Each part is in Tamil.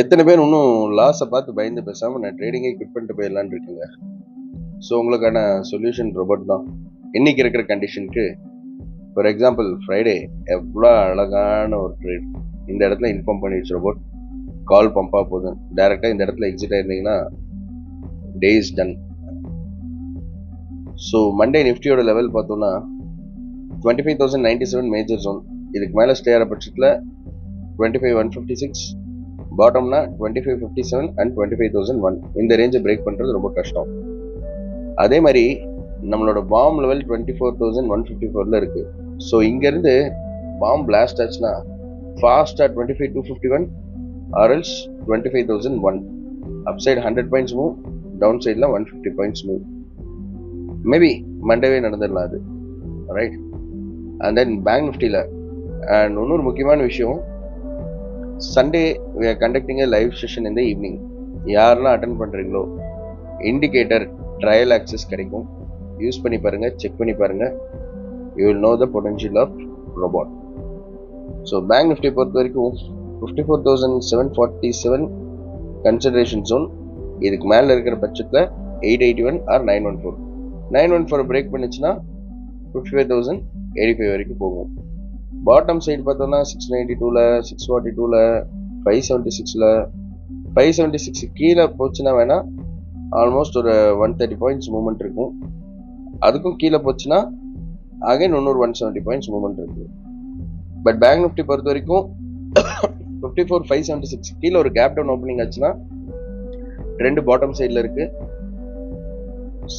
எத்தனை பேர் இன்னும் லாஸை பார்த்து பயந்து பேசாமல் நான் ட்ரேடிங்கே குவிட் பண்ணிட்டு போயிடலான்னு இருக்குங்க. ஸோ உங்களுக்கான சொல்யூஷன் ரோபோட் தான். இன்னைக்கு இருக்கிற கண்டிஷனுக்கு ஃபார் எக்ஸாம்பிள் ஃப்ரைடே எவ்வளோ அழகான ஒரு ட்ரேட் இந்த இடத்துல இன்ஃபார்ம் பண்ணிடுச்சு ரோபோட் கால் பம்பாக போதும். டைரெக்டாக இந்த இடத்துல எக்ஸிட் ஆயிருந்தீங்கன்னா day is done so Monday நிஃப்டியோட லெவல் பார்த்தோம்னா twenty five thousand ninety seven major zone இதுக்கு மேலே ஸ்டே ஆகிற பட்சத்தில் twenty five one fifty six பாட்டம்னா twenty five fifty seven and twenty five thousand one இந்த ரேஞ்சை பிரேக் பண்ணுறது ரொம்ப கஷ்டம். அதே மாதிரி நம்மளோட bomb level twenty four thousand one fifty ஃபோரில் இருக்குது ஸோ இங்கேருந்து பாம் பிளாஸ்ட் ஆச்சுன்னா ஃபாஸ்ட்டாக twenty five two fifty one ஆர்எல்ஸ் twenty five thousand one up side hundred points move down சைடில் one fifty points move maybe மண்டேவே நடந்துடலாம் அது. ரைட் அண்ட் தென் பேங்க் நிஃப்டியில் அண்ட் இன்னொரு முக்கியமான விஷயம் Sunday we are conducting live session இந்த ஈவினிங் யாரெல்லாம் அட்டன் பண்ணுறீங்களோ இண்டிகேட்டர் ட்ரையல் ஆக்சஸ் கிடைக்கும். யூஸ் பண்ணி பாருங்கள் செக் பண்ணி பாருங்கள் you will know the potential of robot so bank Nifty பொறுத்த வரைக்கும் fifty four thousand seven forty seven consideration zone இதுக்கு மேலே இருக்கிற பட்சத்தில் eight eighty one or nine one four nine one four break பண்ணுச்சுன்னா fifty five thousand eighty five வரைக்கும் போகும். பாட்டம் சைடு பார்த்தோம்னா சிக்ஸ் நைன்டி டூவில் சிக்ஸ் ஃபார்ட்டி டூவில் ஃபைவ் செவன்ட்டி சிக்ஸில் ஃபைவ் செவன்ட்டி சிக்ஸ் கீழே போச்சுன்னா வேணால் ஆல்மோஸ்ட் ஒரு ஒன் தேர்ட்டி பாயிண்ட்ஸ் மூமெண்ட் இருக்கும். அதுக்கும் கீழே போச்சுன்னா அகைன் இன்னொரு ஒன் செவன்ட்டி பாயிண்ட்ஸ் மூமெண்ட் இருக்குது பட் பேங்க் நிஃப்டி பொறுத்த வரைக்கும் fifty four five seventy six கீழே ஒரு கேப் டவுன் ஓப்பனிங் ஆச்சுன்னா ட்ரெண்ட் பாட்டம் சைடில் இருக்குது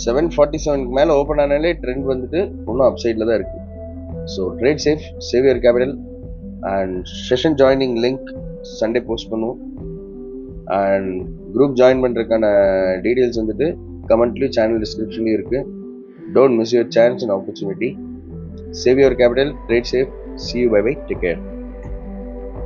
செவன் ஃபார்ட்டி செவனுக்கு மேலே ஓப்பன் ஆனாலே ட்ரெண்ட் வந்துட்டு இன்னும் அப் சைடில் தான் இருக்குது so trade safe save your capital and session joining link Sunday post பண்ணுவோம். அண்ட் குரூப் ஜாயின் பண்ணுறதுக்கான டீட்டெயில்ஸ் வந்துட்டு கமெண்ட்லேயும் சேனல் டிஸ்கிரிப்ஷன்லேயும் இருக்குது don't miss your chance and opportunity save your capital trade safe see you bye bye take care